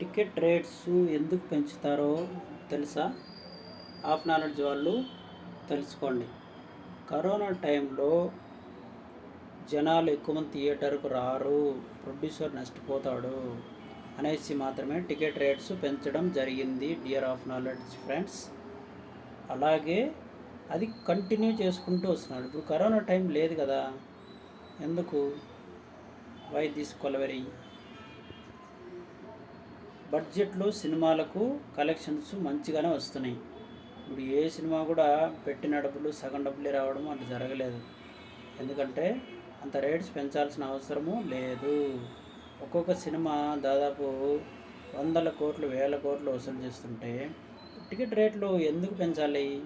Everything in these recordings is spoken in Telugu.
టికెట్ రేట్స్ ఎందుకు పెంచుతారో తెలుసా? హాఫ్ నాలెడ్జ్ వాళ్ళు తెలుసుకోండి. కరోనా టైంలో జనాలు ఎక్కువ మంది థియేటర్కు రారు ప్రొడ్యూసర్ నష్టపోతాడు అనేసి మాత్రమే టికెట్ రేట్స్ పెంచడం జరిగింది డియర్ ఆఫ్ నాలెడ్జ్ ఫ్రెండ్స్. అలాగే అది కంటిన్యూ చేసుకుంటూ వస్తున్నాడు. ఇప్పుడు కరోనా టైం లేదు కదా? ఎందుకు? Why this kolaveri? బడ్జెట్లో సినిమాలకు కలెక్షన్స్ మంచిగానే వస్తున్నాయి. ఇప్పుడు ఏ సినిమా కూడా పెట్టిన డబ్బులు సగం డబ్బులే రావడం అట్లా జరగలేదు. ఎందుకంటే అంత రేట్స్ పెంచాల్సిన అవసరము లేదు. ఒక్కొక్క సినిమా దాదాపు వందల కోట్లు వేల కోట్లు వసూలు చేస్తుంటే టికెట్ రేట్లు ఎందుకు పెంచాలి?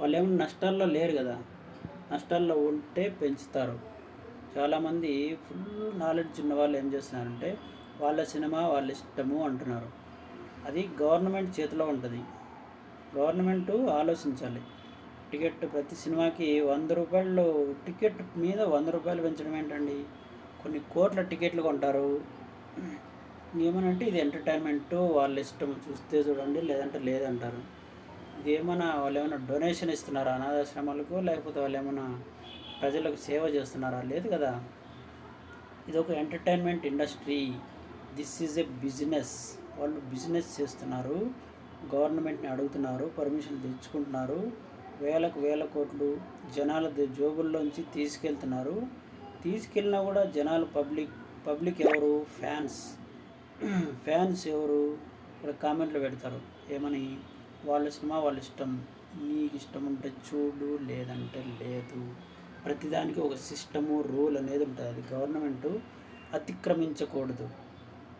వాళ్ళు ఏమైనా నష్టాల్లో లేరు కదా. నష్టాల్లో ఉంటే పెంచుతారు. చాలామంది ఫుల్ నాలెడ్జ్ ఉన్న వాళ్ళు ఏం చేస్తున్నారంటే వాళ్ళ సినిమా వాళ్ళ ఇష్టము అంటున్నారు. అది గవర్నమెంట్ చేతిలో ఉంటుంది. గవర్నమెంట్ ఆలోచించాలి. టికెట్ ప్రతి సినిమాకి వంద రూపాయలు టికెట్ మీద వంద రూపాయలు పెంచడం ఏంటండి? కొన్ని కోట్ల టికెట్లు కొంటారు. ఏమనంటే ఇది ఎంటర్టైన్మెంట్ వాళ్ళ ఇష్టం చూస్తే చూడండి లేదంటే లేదంటారు. ఇది ఏమైనా వాళ్ళు ఏమైనా డొనేషన్ ఇస్తున్నారా అనాథాశ్రమాలకు లేకపోతే వాళ్ళు ఏమైనా ప్రజలకు సేవ చేస్తున్నారా? లేదు కదా. ఇది ఒక entertainment industry. This is a business. వాళ్ళు బిజినెస్ చేస్తున్నారు. గవర్నమెంట్ని అడుగుతున్నారు. పర్మిషన్ తెచ్చుకుంటున్నారు. వేలకు వేల కోట్లు జనాల జోబుల్లోంచి తీసుకెళ్తున్నారు. తీసుకెళ్ళినా కూడా జనాలు పబ్లిక్ పబ్లిక్ ఎవరు? ఫ్యాన్స్. ఫ్యాన్స్ ఎవరు? ఇక్కడ కామెంట్లు పెడతారు. ఏమని? వాళ్ళ సినిమా వాళ్ళ ఇష్టం. నీకు ఇష్టం ఉంటే చూడు లేదంటే లేదు. ప్రతిదానికి ఒక సిస్టము రూల్ అనేది ఉంటుంది. అది గవర్నమెంట్ అతిక్రమించకూడదు.